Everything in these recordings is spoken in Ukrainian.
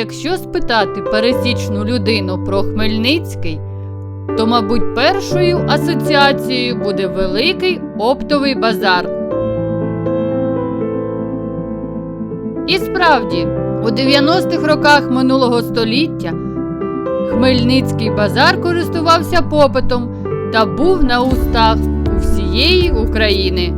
Якщо спитати пересічну людину про Хмельницький, то, мабуть, першою асоціацією буде великий оптовий базар. І справді, у 90-х роках минулого століття Хмельницький базар користувався попитом та був на устах у всієї України.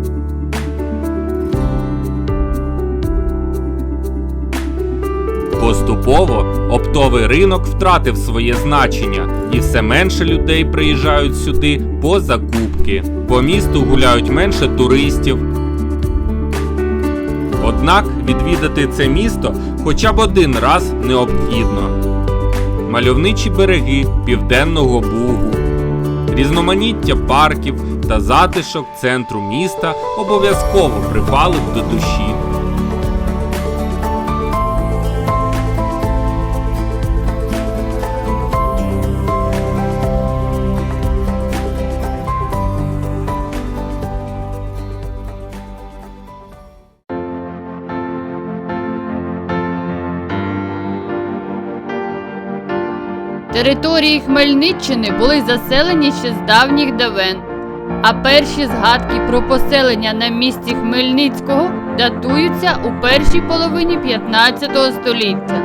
Поступово оптовий ринок втратив своє значення, і все менше людей приїжджають сюди по закупки. По місту гуляють менше туристів. Однак відвідати це місто хоча б один раз необхідно. Мальовничі береги Південного Бугу, різноманіття парків та затишок центру міста обов'язково припалить до душі. Території Хмельниччини були заселені ще з давніх давен, а перші згадки про поселення на місці Хмельницького датуються у першій половині 15 століття.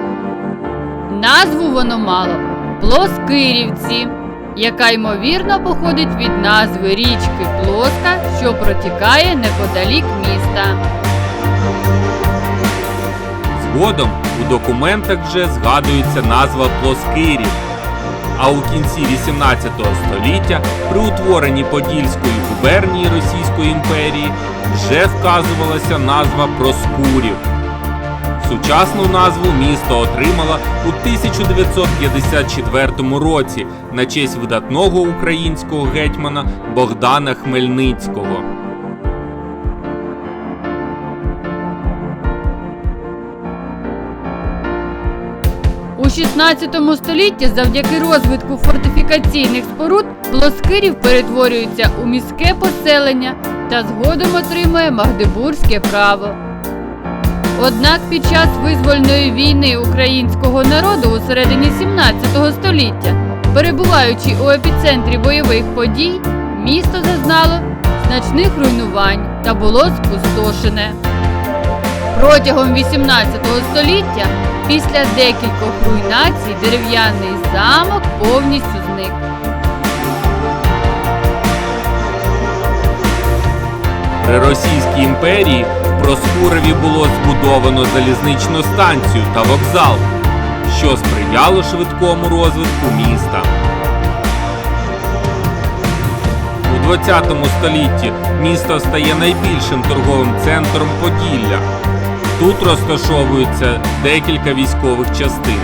Назву воно мало Плоскирівці, яка ймовірно походить від назви річки Плоска, що протікає неподалік міста. Згодом у документах вже згадується назва Плоскирів. А у кінці 18 століття при утворенні Подільської губернії Російської імперії вже вказувалася назва Проскурів. Сучасну назву місто отримало у 1954 році на честь видатного українського гетьмана Богдана Хмельницького. 16 столітті завдяки розвитку фортифікаційних споруд Плоскирів перетворюється у міське поселення та згодом отримує Магдебурзьке право. Однак під час визвольної війни українського народу у середині 17 століття, перебуваючи у епіцентрі бойових подій, місто зазнало значних руйнувань та було спустошене. Протягом 18 століття, після декількох руйнацій, дерев'яний замок повністю зник. При Російській імперії в Проскурові було збудовано залізничну станцію та вокзал, що сприяло швидкому розвитку міста. У 20 столітті місто стає найбільшим торговим центром Поділля. Тут розташовується декілька військових частин.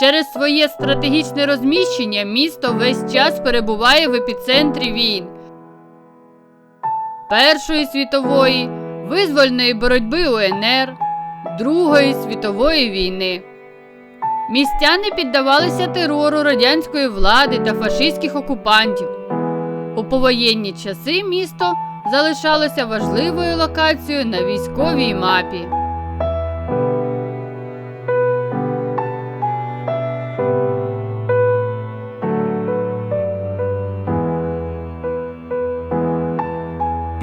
Через своє стратегічне розміщення місто весь час перебуває в епіцентрі війн. Першої світової, визвольної боротьби УНР, Другої світової війни. Містяни піддавалися терору радянської влади та фашистських окупантів. У повоєнні часи місто залишалося важливою локацією на військовій мапі.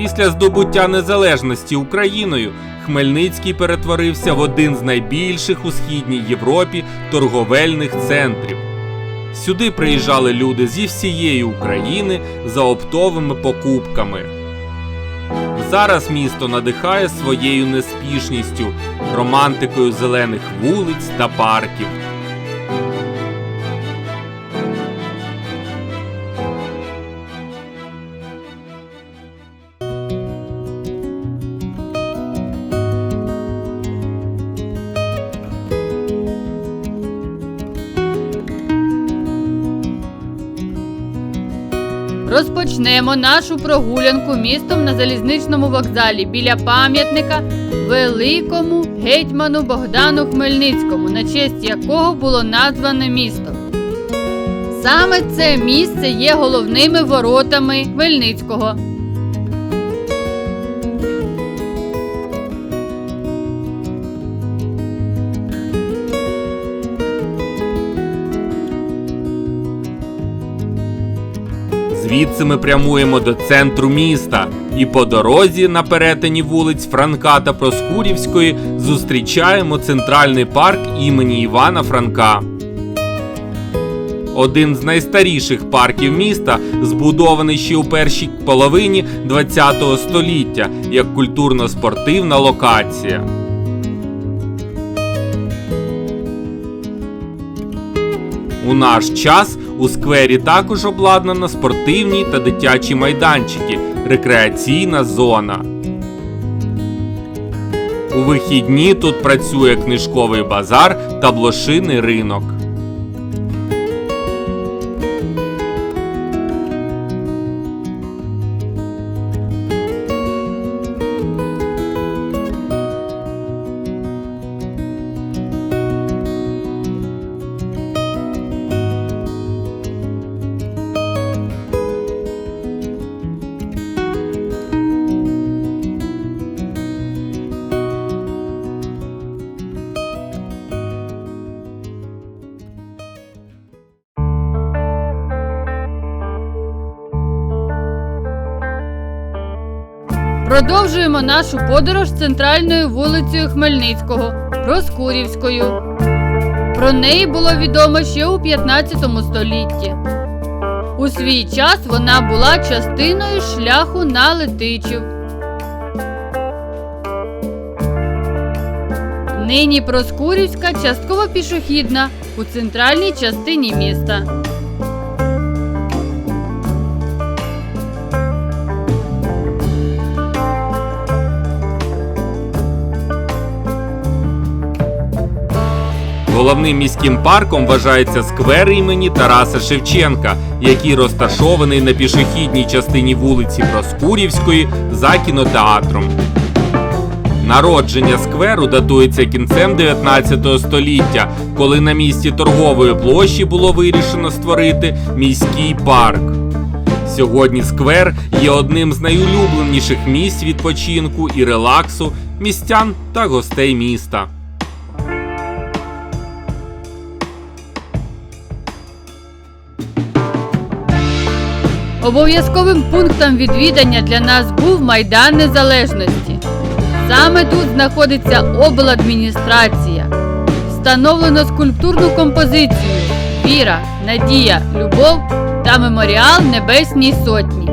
Після здобуття незалежності Україною Хмельницький перетворився в один з найбільших у східній Європі торговельних центрів. Сюди приїжджали люди зі всієї України за оптовими покупками. Зараз місто надихає своєю неспішністю, романтикою зелених вулиць та парків. Розпочнемо нашу прогулянку містом на залізничному вокзалі біля пам'ятника великому гетьману Богдану Хмельницькому, на честь якого було назване місто. Саме це місце є головними воротами Хмельницького. Звідси ми прямуємо до центру міста, і по дорозі на перетині вулиць Франка та Проскурівської зустрічаємо центральний парк імені Івана Франка. Один з найстаріших парків міста, збудований ще у першій половині ХХ століття як культурно-спортивна локація. У наш час у сквері також обладнано спортивні та дитячі майданчики, рекреаційна зона. У вихідні тут працює книжковий базар та блошиний ринок. Продовжуємо нашу подорож центральною вулицею Хмельницького Проскурівською. Про неї було відомо ще у 15 столітті. У свій час вона була частиною шляху на Летичів. Нині Проскурівська частково пішохідна у центральній частині міста. Головним міським парком вважається сквер імені Тараса Шевченка, який розташований на пішохідній частині вулиці Проскурівської за кінотеатром. Народження скверу датується кінцем 19 століття, коли на місці торгової площі було вирішено створити міський парк. Сьогодні сквер є одним з найулюбленіших місць відпочинку і релаксу містян та гостей міста. Обов'язковим пунктом відвідання для нас був Майдан Незалежності. Саме тут знаходиться обладміністрація. Встановлено скульптурну композицію Віра, Надія, Любов та меморіал Небесній Сотні.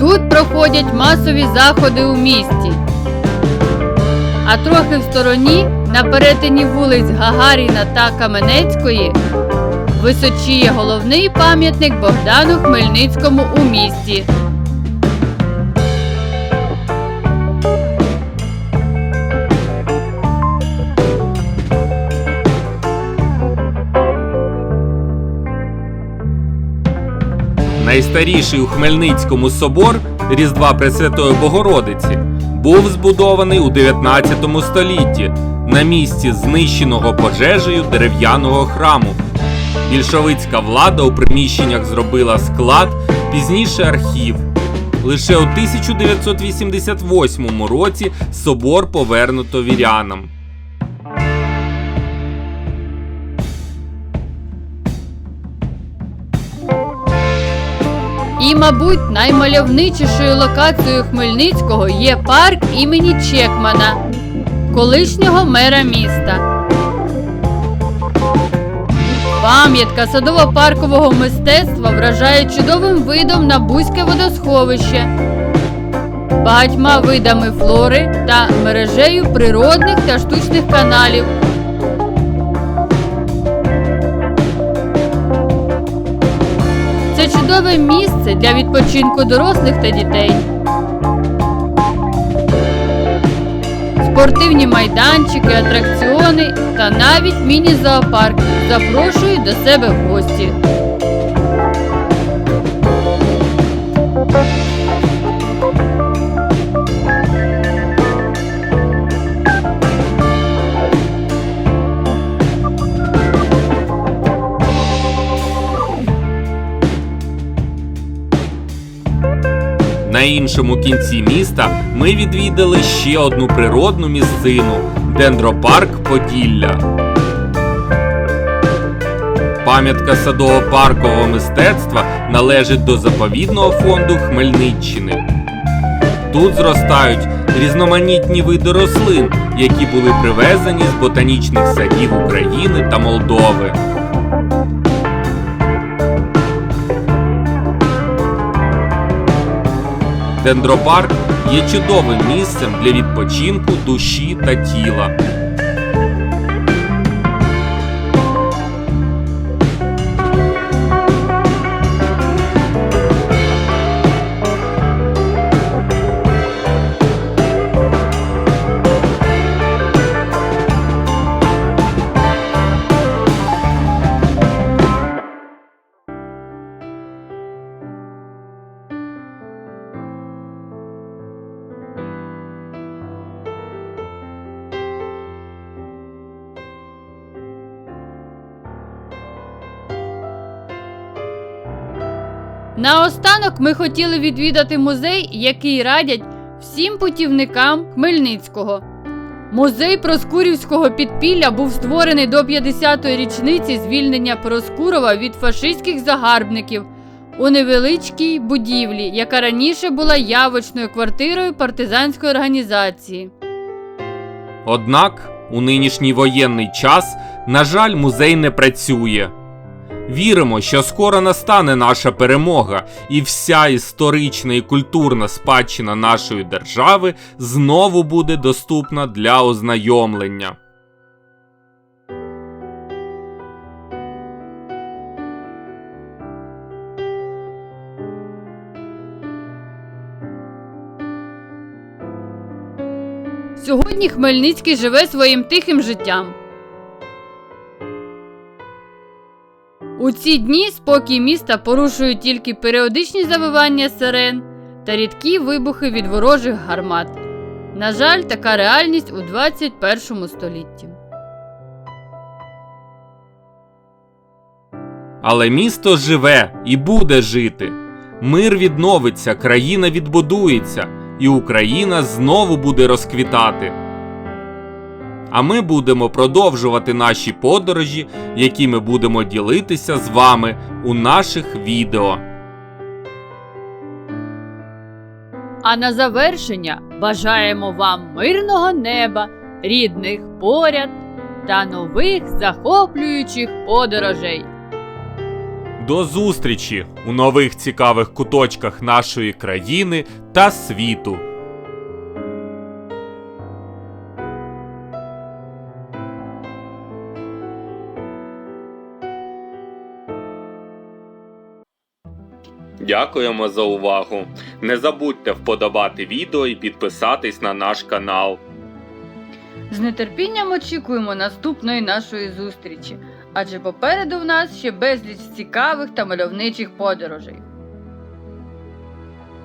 Тут проходять масові заходи у місті. А трохи в стороні, на перетині вулиць Гагаріна та Каменецької, височіє головний пам'ятник Богдану Хмельницькому у місті. Найстаріший у Хмельницькому собор Різдва Пресвятої Богородиці був збудований у 19 столітті на місці знищеного пожежею дерев'яного храму. Більшовицька влада у приміщеннях зробила склад, пізніше архів. Лише у 1988 році собор повернуто вірянам. І, мабуть, наймальовничішою локацією Хмельницького є парк імені Чекмана, колишнього мера міста. Пам'ятка садово-паркового мистецтва вражає чудовим видом на Бузьке водосховище, багатьма видами флори та мережею природних та штучних каналів. Це чудове місце для відпочинку дорослих та дітей. Спортивні майданчики, атракціони та навіть міні-зоопарк запрошують до себе в гості. На іншому кінці міста ми відвідали ще одну природну місцину дендропарк Поділля. Пам'ятка садово-паркового мистецтва належить до заповідного фонду Хмельниччини. Тут зростають різноманітні види рослин, які були привезені з ботанічних садів України та Молдови. Дендропарк є чудовим місцем для відпочинку душі та тіла. Наостанок ми хотіли відвідати музей, який радять всім путівникам Хмельницького. Музей Проскурівського підпілля був створений до 50-ї річниці звільнення Проскурова від фашистських загарбників у невеличкій будівлі, яка раніше була явочною квартирою партизанської організації. Однак у нинішній воєнний час, на жаль, музей не працює. Віримо, що скоро настане наша перемога, і вся історична і культурна спадщина нашої держави знову буде доступна для ознайомлення. Сьогодні Хмельницький живе своїм тихим життям. У ці дні спокій міста порушують тільки періодичні завивання сирен та рідкі вибухи від ворожих гармат. На жаль, така реальність у 21 столітті. Але місто живе і буде жити. Мир відновиться, країна відбудується, і Україна знову буде розквітати. А ми будемо продовжувати наші подорожі, які ми будемо ділитися з вами у наших відео. А на завершення бажаємо вам мирного неба, рідних поряд та нових захоплюючих подорожей. До зустрічі у нових цікавих куточках нашої країни та світу. Дякуємо за увагу. Не забудьте вподобати відео і підписатись на наш канал. З нетерпінням очікуємо наступної нашої зустрічі, адже попереду в нас ще безліч цікавих та мальовничих подорожей.